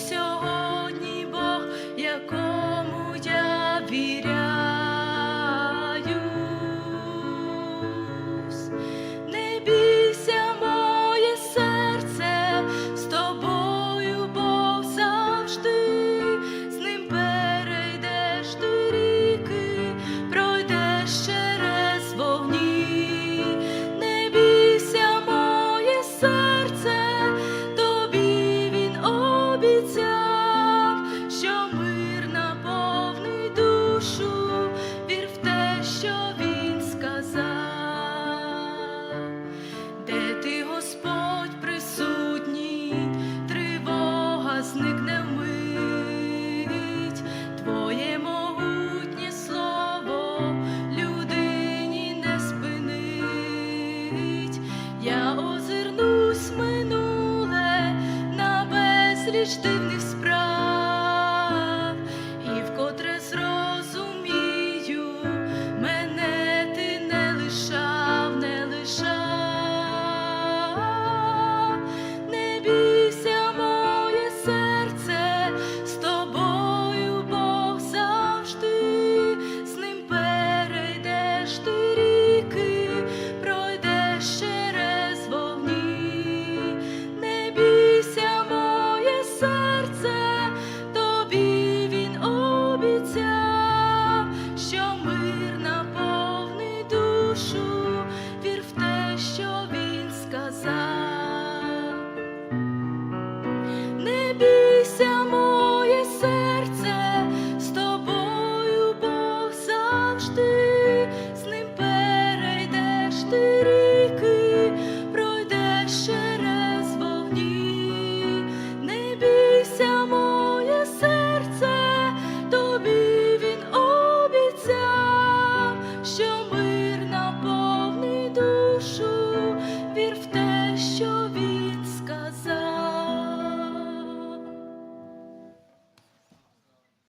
so що він сказав, не бійся моє серце, з тобою Бог завжди.